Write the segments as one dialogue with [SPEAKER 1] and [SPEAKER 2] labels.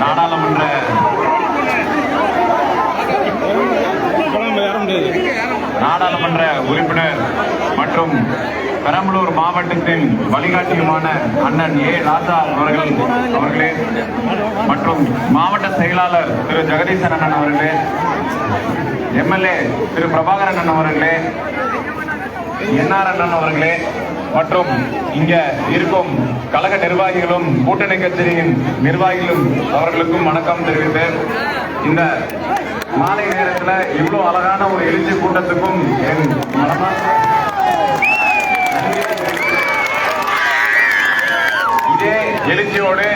[SPEAKER 1] நாடாளுமன்ற நாடாளுமன்ற உறுப்பினர் மற்றும் பெரம்பலூர் மாவட்டத்தின் வழிகாட்டியுமான அண்ணன் ஏ. ராஜா அவர்கள் அவர்களே மற்றும் மாவட்ட செயலாளர் திரு. ஜெகதீசன் அண்ணன் அவர்களே எம்எல்ஏ திரு. பிரபாகரன் அண்ணன் அவர்களே என்ஆர் அண்ணன் அவர்களே மற்றும் இங்க இருக்கும் கழக நிர்வாகிகளும் கூட்டணி கட்சியின் நிர்வாகிகளும் அவர்களுக்கும் வணக்கம் தெரிவித்து இந்த மாலை நேரத்தில் இவ்வளவு அழகான ஒரு எழுச்சி கூட்டத்துக்கும் என் இதே எழுச்சியோடு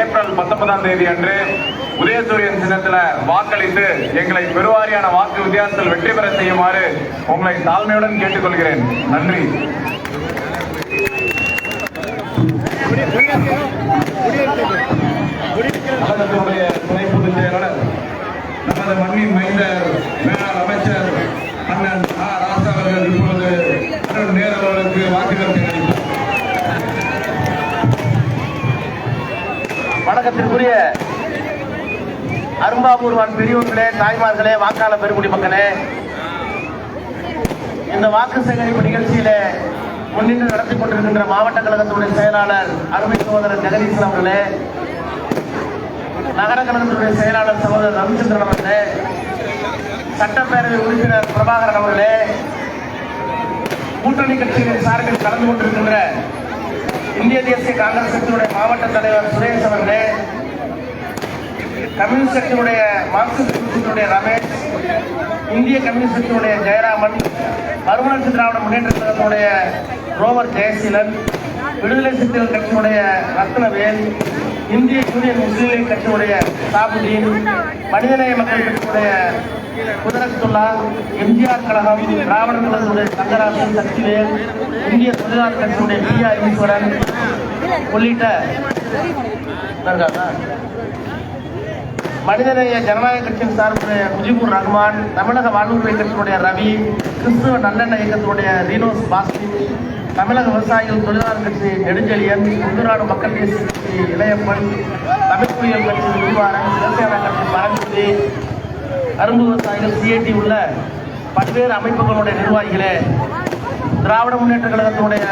[SPEAKER 1] ஏப்ரல் பத்தொன்பதாம் தேதி அன்று உதயசூரியன் சின்னத்தில் வாக்களித்து எங்களை பெருவாரியான வாக்கு வித்தியாசத்தில் வெற்றி பெற செய்யுமாறு உங்களை தாழ்மையுடன் கேட்டுக்கொள்கிறேன். நன்றி. கழகத்தினுடைய துணை பொதுச் செயலாளர் நமது மண்ணின் மைந்தர் மேலாள் அமைச்சர் அண்ணன் ஆ. ராசா அவர்கள் இப்பொழுது அருண் நேரு அவர்களுக்கு வாக்குகள் தெரிவித்தார்
[SPEAKER 2] வணக்கத்திற்குரிய அரும்பாபூர்வான் பெரியவர்களே தாய்மார்களே வாக்காளர் பெருங்குடி மக்களே இந்த வாக்கு சேகரிப்பு நிகழ்ச்சியில முன்னின்று நடத்தி கொண்டிருக்கின்ற மாவட்ட கழகத்துடைய செயலாளர் அருமை சகோதரர் ஜெகதீசன் அவர்களே நகர கழகத்துடைய செயலாளர் சகோதரர் ரவிச்சந்திரன் அவர்களே சட்டப்பேரவை உறுப்பினர் பிரபாகரன் அவர்களே கூட்டணி கட்சியின் சார்பில் கலந்து கொண்டிருக்கின்ற இந்திய தேசிய காங்கிரஸ் கட்சியினுடைய மாவட்ட தலைவர் சுரேஷ் அவர்களே கம்யூனிஸ்ட் கட்சியினுடைய மார்க்சிஸ்ட் கட்சியினுடைய ரமேஷ் இந்திய கம்யூனிஸ்ட் கட்சியினுடைய ஜெயராமன் மறுமலர்ச்சி திராவிட முன்னேற்ற கழகத்தினுடைய ரோவர் ஜெயசீலன் விடுதலை சிறுத்தைகள் கட்சியினுடைய ரத்னவேல் இந்திய யூனியன் முஸ்லீம் லீக் கட்சியினுடைய சாபுதீன் மனிதநேய மக்கள் கட்சியுடைய குதிரத்துல்லா எம்ஜிஆர் கழகம் திராவிட கழகத்துடைய தங்கராசன் சக்திவேல் இந்திய தொழிலாளர் கட்சியுடைய பி ஆர் ஈஸ்வரன் உள்ளிட்ட மனிதநேய ஜனநாயக கட்சியின் சார்புடைய முஜிபுர் ரஹ்மான் தமிழக வாழ்வுரிமை கட்சியினுடைய ரவி கிறிஸ்துவ நல்லெண்ண இயக்கத்தினுடைய ரீனோஸ் பாஸ்கி தமிழக விவசாயிகள் தொழிலாளர் கட்சி நெடுஞ்செழியன் முந்துநாடு மக்கள் தேசிய கட்சி இளையப்பன் தமிழ் குடியல் கட்சி விரிவாரன் சிவசேனா கட்சி பரஞ்சுதி கரும்பு விவசாயிகள் சிஐடி உள்ள பல்வேறு அமைப்புகளுடைய நிர்வாகிகளே திராவிட முன்னேற்ற கழகத்தினுடைய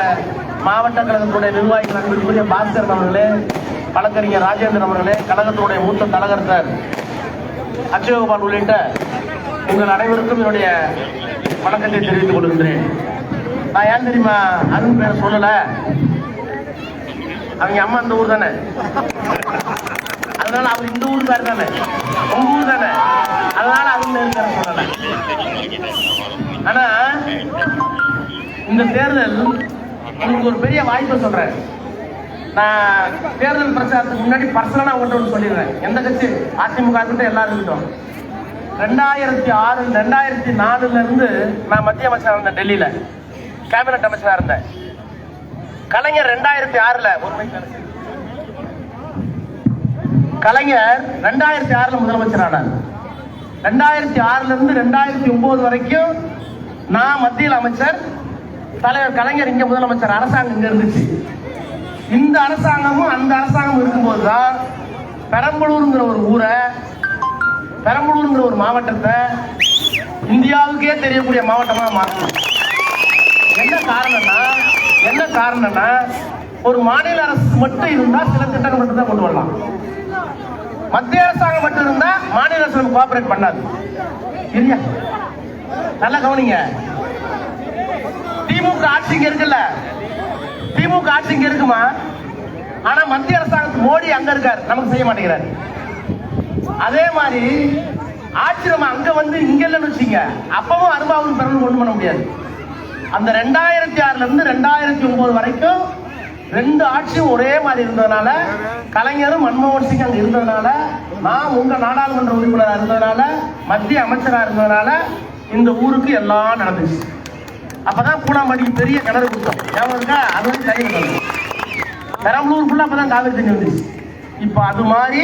[SPEAKER 2] மாவட்ட கழகத்தினுடைய நிர்வாகிகள் அன்புக்குரிய பாஸ்கரன் அவர்களே வழக்கறிஞர் ராஜேந்திரன் அவர்களே கழகத்தினுடைய மூத்த தலைவர்த்தர் அக்ஷயகோபால் உள்ளிட்ட உங்கள் அனைவருக்கும் என்னுடைய வணக்கத்தை தெரிவித்துக் கொள்கின்றேன். நான் ஏன் தெரியுமா அருண் பேரை சொல்லல? அவங்க அம்மா இந்த ஊர் தானே? அதனால அவர் இந்த ஊர் பேர் தானே? உங்க ஊர் தானே? அதனால அருண் பேர் பேரை சொல்லல. ஆனா இந்த தேர்தல் உங்களுக்கு ஒரு பெரிய வாய்ப்பை சொல்றேன். நான் தேர்தல் பிரச்சாரத்துக்கு முன்னாடி பர்சனலாக உங்கள்கிட்ட ஒன்று சொல்லிடுறேன். எந்த கட்சி? அதிமுக இருக்கட்டும் எல்லாரும் இருக்கட்டும். ரெண்டாயிரத்தி ஆறு ரெண்டாயிரத்தி நாலுலேருந்து நான் மத்திய அமைச்சராக இருந்தேன் டெல்லியில். கேபினட் அமைச்சராக இருந்தேன். கலைஞர் ரெண்டாயிரத்தி ஆறில் ஒரு கலைஞர் ரெண்டாயிரத்தி ஆறில் முதலமைச்சரானார் ரெண்டாயிரத்தி ஆறுலேருந்து ரெண்டாயிரத்தி ஒம்பது வரைக்கும் நான் மத்தியில் அமைச்சர் தலைவர் கலைஞர் இங்கே முதலமைச்சர் அரசாங்கம் இங்கே இருந்துச்சு. இந்த அரசாங்கமும் அந்த அரசாங்கம் இருக்கும்போது தான் பெரம்பலூருங்கிற ஒரு ஊரை பெரம்பலூருங்கிற ஒரு மாவட்டத்தை இந்தியாவுக்கே தெரியக்கூடிய மாவட்டமாக மாற்றணும். என்ன காரணம்னா என்ன காரணம்னா ஒரு மாநில அரசு மட்டும் இருந்தா சில திட்டங்கள் மட்டும் தான் கொண்டு வரலாம். மத்திய அரசாங்கம் மட்டும் இருந்தா மாநில அரசு நம்ம கோஆபரேட் பண்ணாது. சரியா? நல்லா கவனிங்க. திமுக ஆட்சி இங்க இருக்குல்ல. திமுக ஆட்சி இங்க இருக்குமா? ஆனா மத்திய அரசாங்கத்து மோடி அங்க இருக்காரு. நமக்கு செய்ய மாட்டேங்கிறாரு. அதே மாதிரி ஆட்சி நம்ம அங்க வந்து இங்க இல்லைன்னு வச்சுங்க அப்பவும் அரும்பாவூர் பெறணும் கொண்டு பண்ண முடியாது. அந்த ரெண்டாயிரத்தி ஆறுல இருந்து ரெண்டாயிரத்தி ஒன்பது வரைக்கும் ரெண்டு ஆட்சியும் ஒரே மாதிரி இருந்ததுனால கலைஞரும் மன்மோகன் சிங் அங்க இருந்ததுனால நான் உங்க நாடாளுமன்ற உறுப்பினராக இருந்ததுனால மத்திய அமைச்சராக இருந்ததுனால இந்த ஊருக்கு எல்லாம் நடந்துச்சு. அப்பதான் பூனாம்பட்டிக்கு பெரிய கிணறு கொடுத்தோம் ஏன்னா அது வந்து கையில் பெரம்பலூர் ஃபுல்லாக அப்போ தான் காவிரி தண்ணி வந்துச்சு இப்போ அது மாதிரி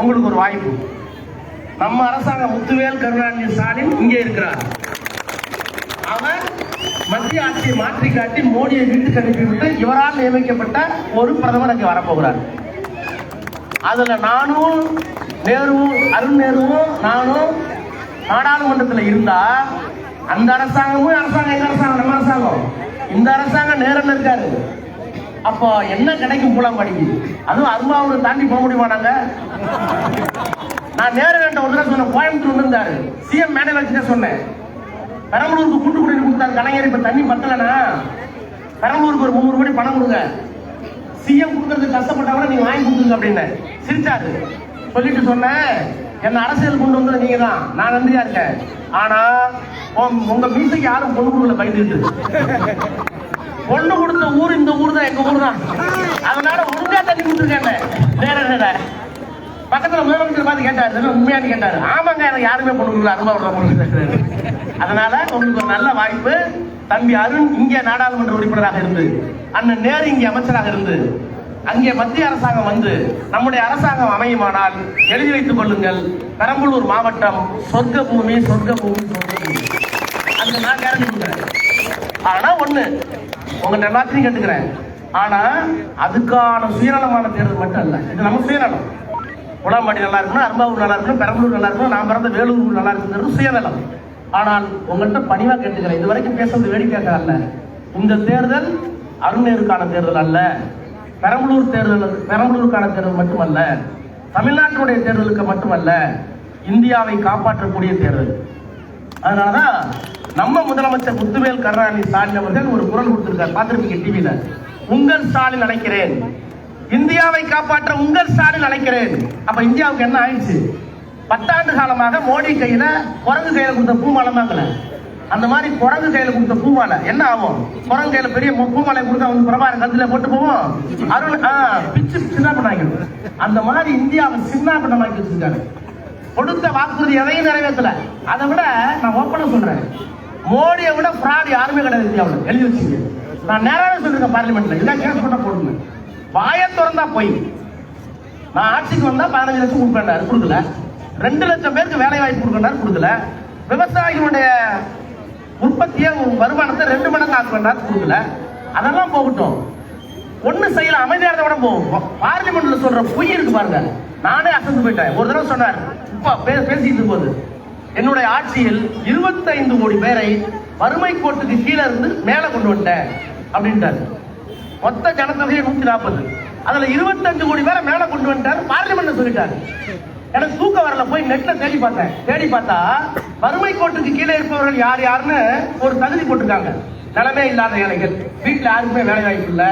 [SPEAKER 2] உங்களுக்கு ஒரு வாய்ப்பு. நம்ம அரசாங்கம் முத்துவேல் கருணாநிதி ஸ்டாலின் இங்கே இருக்கிறார். அவர் மத்திய ஆட்சியை மாற்றி காட்டி மோடியை வீட்டுக்கு அனுப்பிவிட்டு இவரால் நியமிக்கப்பட்ட ஒரு பிரதமர் அங்கே வரப்போகிறார். அதுல நானும் நேருவும் அருண் நேருவும் நானும் நாடாளுமன்றத்தில் இருந்தால் அந்த அரசாங்கமும் அரசாங்கம் எங்க அரசாங்கம் நம்ம அரசாங்கம். இந்த அரசாங்கம் நேரில் இருக்காரு. அப்போ என்ன கிடைக்கும் பூலாம்பாடிக்கு அதுவும் அரும்பாவூர் தாண்டி போக முடியுமா நாங்க? நான் நேரு வேண்ட ஒரு தடவை சொன்னேன் கோயம்புத்தூர் வந்திருந்தாரு. சிஎம் மேடையில் சொன்னேன். பெரம்பலூருக்கு கூட்டு குடிநீர் கொடுத்தாரு கலைஞர் இப்ப தண்ணி பத்தலனா பெரம்பலூருக்கு ஒரு முந்நூறு கோடி பணம் கொடுங்க. சிஎம் கொடுக்கறதுக்கு கூட நீங்க வாங்கி கொடுத்துருங்க அப்படின்னு சிரிச்சாரு. சொல்லிட்டு சொன்னேன் என்ன அரசியல் கொண்டு வந்தது நீங்க தான் நான் நன்றியா இருக்கேன். ஆனா உங்க மீசைக்கு யாரும் பொண்ணு கொடுக்கல பயந்துட்டு பொண்ணு கொடுத்த ஊர் இந்த ஊர் தான் எங்க ஊர் தான். அதனால ஒழுங்கா தண்ணி கொடுத்துருக்கேன் வேற என்ன பக்கத்துல முதலமைச்சர் பார்த்து கேட்டாரு உண்மையானு கேட்டாரு. ஆமாங்க எனக்கு யாருமே பொண்ணு கொடுக்கல அனுபவம் பொண்ணு அதனால உங்களுக்கு ஒரு நல்ல வாய்ப்பு. தம்பி அருண் இங்கே நாடாளுமன்ற உறுப்பினராக இருந்து அண்ணன் நேரு இங்கே அமைச்சராக இருந்து அங்கே மத்திய அரசாங்கம் வந்து நம்முடைய அரசாங்கம் அமையுமானால் எழுதி வைத்துக் கொள்ளுங்கள். பெரம்பலூர் மாவட்டம் சொர்க்க பூமி சொர்க்க பூமி சொர்க்க பூமி அந்த நான் கேரண்டி கொடுக்குறேன் ஆனா ஒண்ணு உங்க எல்லாத்தையும் கேட்டுக்கிறேன். ஆனா அதுக்கான சுயநலமான தேர்தல் மட்டும் அல்ல. இது நம்ம சுயநலம். உடம்பாடி நல்லா இருக்கணும் அரும்பாவூர் நல்லா இருக்கணும் பெரம்பலூர் நல்லா இருக்கணும் நான் பிறந்த வேலூர் நல்லா இருக்குங்கிறது சுயநலம். ஆனால் உங்கள்கிட்ட பணிவா கேட்டுக்கிறேன். இது வரைக்கும் பேசுறது வேடிக்கை அல்ல. இந்த தேர்தல் அருணேருக்கான தேர்தல் அல்ல. பெரம்பலூர் தேர்தல் பெரம்பலூருக்கான தேர்தல் மட்டுமல்ல தமிழ்நாட்டினுடைய தேர்தலுக்கு மட்டுமல்ல இந்தியாவை காப்பாற்றக்கூடிய தேர்தல். அதனாலதான் நம்ம முதலமைச்சர் முத்துவேல் கருணாநிதி ஸ்டாலின் அவர்கள் ஒரு குரல் கொடுத்திருக்கார். பார்த்திருப்பீங்க டிவியில உங்கள் ஸ்டாலின் அழைக்கிறேன். இந்தியாவை காப்பாற்ற உங்கள் ஸ்டாலின் அழைக்கிறேன். அப்ப இந்தியாவுக்கு என்ன ஆயிடுச்சு? பத்தாண்டு காலமாக மோடி கையில குரங்கு கையில கொடுத்த பூமாலை தாங்கல அந்த மாதிரி குரங்கு கையில கொடுத்த பூமாலை என்ன ஆகும்? குரங்கு கையில பெரிய பூமாலை கொடுத்தா வந்து பிரபாகரன் கத்துல போட்டு போவோம். அருள் பிச்சு சின்ன பண்ணாங்க அந்த மாதிரி இந்தியாவை சின்ன பண்ணமாக்கி வச்சிருக்காரு. கொடுத்த வாக்குறுதி எதையும் நிறைவேற்றல. அதை விட நான் ஓப்பனா சொல்றேன். மோடியை விட ஃப்ராட் யாருமே கிடையாது இந்தியாவில். எழுதி வச்சுங்க நான் நேராவே சொல்லிருக்கேன் பார்லிமெண்ட்ல இதான் கேஸ் பண்ண போடுங்க. வாய திறந்தா போய். நான் ஆட்சிக்கு வந்தா பதினஞ்சு லட்சம் கொடுப்பேன் கொடுக்கல. ரெண்டு லட்சம் பேருக்கு வேலை வாய்ப்பு கொடுக்கணும் கொடுக்கல. விவசாயிகளுடைய உற்பத்தியை வருமானத்தை ரெண்டு மடங்கு ஆக்குவேன் கொடுக்கல அதெல்லாம் போகட்டும். ஒண்ணு செய்யல அமைதியா இருந்த கூட போகும் பார்லிமெண்ட்ல சொல்ற பொய் இருக்கு பாருங்க. நானே அசந்து போயிட்டேன். ஒரு தடவை சொன்னார் இப்ப பே- பேசிட்டு இருக்கும்போது என்னுடைய ஆட்சியில் 25 கோடி பேரை வறுமை கோட்டுக்கு கீழே இருந்து மேலே கொண்டு வந்துட்டேன். அப்படின்ட்டாரு. மொத்த ஜனத்தொகையை நூத்தி நாற்பது. அதுல 25 கோடி பேரை மேலே கொண்டு வந்துட்டார் பார்லிமெண்ட்ல சொல்லிட்டாரு. எனக்கு தூக்கம் வரல போய் நெட்ல தேடி பார்த்தேன். தேடி பார்த்தா வறுமை கோட்டுக்கு கீழே இருப்பவர்கள் யார் யாருன்னு ஒரு தகுதி போட்டிருக்காங்க. நிலமே இல்லாத ஏழைகள் வீட்டுல யாருக்குமே வேலை வாய்ப்பு இல்ல.